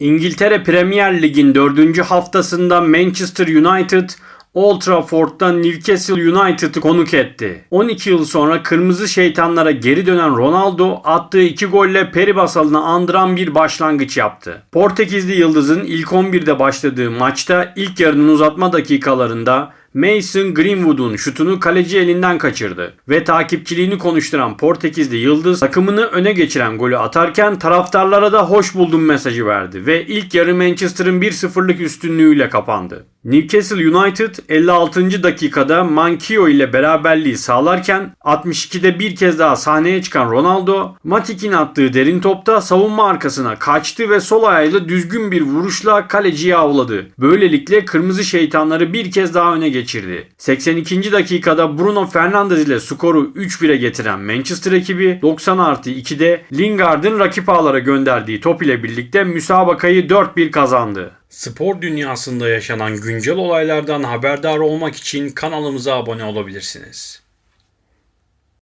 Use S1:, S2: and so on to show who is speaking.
S1: İngiltere Premier Lig'in 4. haftasında Manchester United Old Trafford'da Newcastle United'ı konuk etti. 12 yıl sonra kırmızı şeytanlara geri dönen Ronaldo attığı iki golle peri basalını andıran bir başlangıç yaptı. Portekizli Yıldız'ın ilk 11'de başladığı maçta ilk yarının uzatma dakikalarında Mason Greenwood'un şutunu kaleci elinden kaçırdı ve takipçiliğini konuşturan Portekizli Yıldız takımını öne geçiren golü atarken taraftarlara da hoş buldum mesajı verdi ve ilk yarı Manchester'ın 1-0'lık üstünlüğüyle kapandı. Newcastle United 56. dakikada Mankio ile beraberliği sağlarken 62'de bir kez daha sahneye çıkan Ronaldo Matik'in attığı derin topta savunma arkasına kaçtı ve sol ayağıyla düzgün bir vuruşla kaleciyi avladı. Böylelikle kırmızı şeytanları bir kez daha öne geçirdi. 82. dakikada Bruno Fernandes ile skoru 3-1'e getiren Manchester ekibi 90 artı 2'de Lingard'ın rakip ağlara gönderdiği top ile birlikte müsabakayı 4-1 kazandı. Spor dünyasında yaşanan güncel olaylardan haberdar olmak için kanalımıza abone olabilirsiniz.